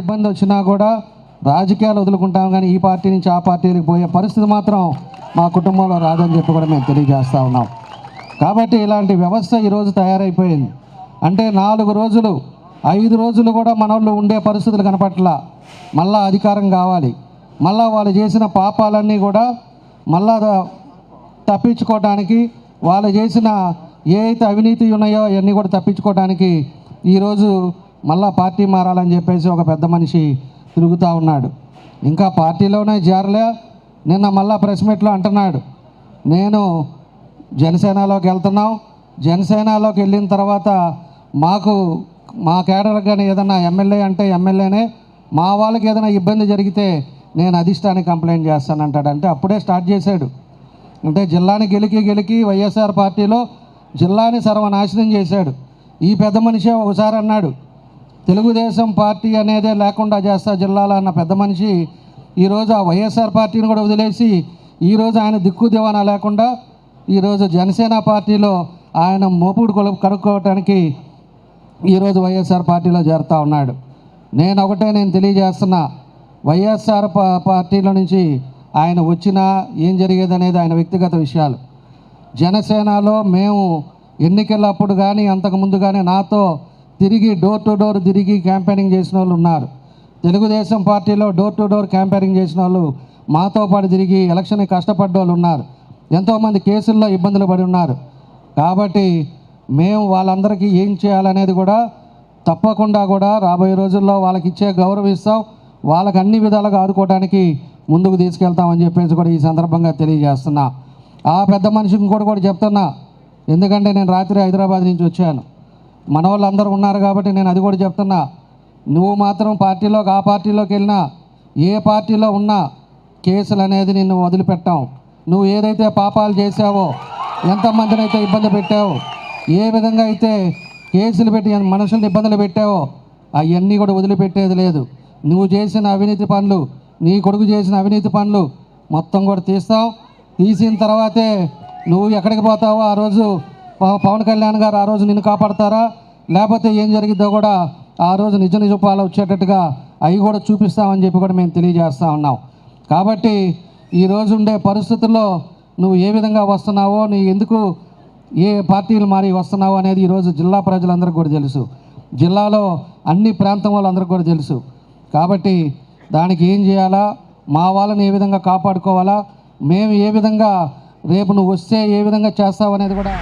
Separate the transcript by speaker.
Speaker 1: ఇబ్బంది వచ్చినా కూడా రాజకీయాలు వదులుకుంటాం కానీ ఈ పార్టీ నుంచి ఆ పార్టీలకు పోయే పరిస్థితి మాత్రం మా కుటుంబంలో రాదని చెప్పి కూడా మేము తెలియజేస్తూ ఉన్నాం. కాబట్టి ఇలాంటి వ్యవస్థ ఈరోజు తయారైపోయింది. అంటే నాలుగు రోజులు ఐదు రోజులు కూడా మనోళ్ళు ఉండే పరిస్థితులు కనపట్ల. మళ్ళా అధికారం కావాలి. మళ్ళా వాళ్ళు చేసిన పాపాలన్నీ కూడా మళ్ళా తప్పించుకోవడానికి వాళ్ళు చేసిన ఏ అయితే అవినీతి ఉన్నాయో అవన్నీ కూడా తప్పించుకోవడానికి ఈరోజు మళ్ళా పార్టీ మారాలని చెప్పేసి ఒక పెద్ద మనిషి తిరుగుతూ ఉన్నాడు. ఇంకా పార్టీలోనే చేరలే నిన్న మళ్ళా ప్రెస్ మీట్లో అంటున్నాడు. నేను జనసేనలోకి వెళ్తున్నాం జనసేనలోకి వెళ్ళిన తర్వాత మాకు మా కేడర్ కానీ ఏదైనా ఎమ్మెల్యే అంటే ఎమ్మెల్యేనే మా వాళ్ళకి ఏదైనా ఇబ్బంది జరిగితే నేను అధిష్టానికి కంప్లైంట్ చేస్తానంటాడు అంటే అప్పుడే స్టార్ట్ చేశాడు. అంటే జిల్లాని గెలికి గెలికి వైఎస్ఆర్ పార్టీలో జిల్లాని సర్వనాశనం చేశాడు. ఈ పెద్ద మనిషి ఒకసారి అన్నాడు తెలుగుదేశం పార్టీ అనేదే లేకుండా చేస్తా జిల్లాలో అన్న పెద్ద మనిషి ఈరోజు ఆ వైఎస్ఆర్ పార్టీని కూడా వదిలేసి ఈరోజు ఆయన దిక్కు దివానా లేకుండా ఈరోజు జనసేన పార్టీలో ఆయన మోపుడు కొలు కనుక్కోవటానికి ఈరోజు వైఎస్ఆర్ పార్టీలో చేరుతా ఉన్నాడు. నేను ఒకటే నేను తెలియజేస్తున్నా వైఎస్ఆర్ పార్టీలో నుంచి ఆయన వచ్చినా ఏం జరిగేది అనేది ఆయన వ్యక్తిగత విషయాలు. జనసేనలో మేము ఎన్నికలప్పుడు కానీ అంతకుముందు కానీ నాతో తిరిగి డోర్ టు డోర్ తిరిగి క్యాంపెయినింగ్ చేసిన వాళ్ళు ఉన్నారు. తెలుగుదేశం పార్టీలో డోర్ టు డోర్ క్యాంపెయినింగ్ చేసిన వాళ్ళు మాతో పాటు తిరిగి ఎలక్షన్ కష్టపడ్డ వాళ్ళు ఉన్నారు. ఎంతోమంది కేసుల్లో ఇబ్బందులు పడి ఉన్నారు. కాబట్టి మేము వాళ్ళందరికీ ఏం చేయాలనేది కూడా తప్పకుండా కూడా రాబోయే రోజుల్లో వాళ్ళకి ఇచ్చే గౌరవం ఇస్తాం. వాళ్ళకి అన్ని విధాలుగా ఆదుకోవడానికి ముందుకు తీసుకెళ్తామని చెప్పేసి కూడా ఈ సందర్భంగా తెలియజేస్తున్నా. ఆ పెద్ద మనిషిని కూడా కూడా చెప్తున్నా. ఎందుకంటే నేను రాత్రి హైదరాబాద్ నుంచి వచ్చాను. మన వాళ్ళందరూ ఉన్నారు కాబట్టి నేను అది కూడా చెప్తున్నా. నువ్వు మాత్రం పార్టీలోకి ఆ పార్టీలోకి వెళ్ళినా ఏ పార్టీలో ఉన్నా కేసులు అనేది నిన్ను వదిలిపెట్టాం నువ్వు ఏదైతే పాపాలు చేసావో ఎంతమందిని అయితే ఇబ్బంది పెట్టావో ఏ విధంగా అయితే కేసులు పెట్టి మనుషులను ఇబ్బందులు పెట్టావో అవన్నీ కూడా వదిలిపెట్టేది లేదు. నువ్వు చేసిన అవినీతి పనులు నీ కొడుకు చేసిన అవినీతి పనులు మొత్తం కూడా తీస్తాం తీసిన తర్వాతే నువ్వు ఎక్కడికి పోతావో ఆ రోజు పవన్ కళ్యాణ్ గారు ఆ రోజు నిన్ను కాపాడతారా? లేకపోతే ఏం జరిగిద్దో కూడా ఆ రోజు నిజ నిజపాలు వచ్చేటట్టుగా అవి కూడా చూపిస్తామని చెప్పి కూడా మేము తెలియజేస్తా ఉన్నాం. కాబట్టి ఈ రోజు ఉండే పరిస్థితుల్లో నువ్వు ఏ విధంగా వస్తున్నావో నీ ఎందుకు ఏ పార్టీలు మారి వస్తున్నావో అనేది ఈరోజు జిల్లా ప్రజలందరికీ కూడా తెలుసు. జిల్లాలో అన్ని ప్రాంతం వాళ్ళందరికీ కూడా తెలుసు. కాబట్టి దానికి ఏం చేయాలా? మా వాళ్ళని ఏ విధంగా కాపాడుకోవాలా? మేము ఏ విధంగా రేపు నువ్వు వస్తే ఏ విధంగా చేస్తావు అనేది కూడా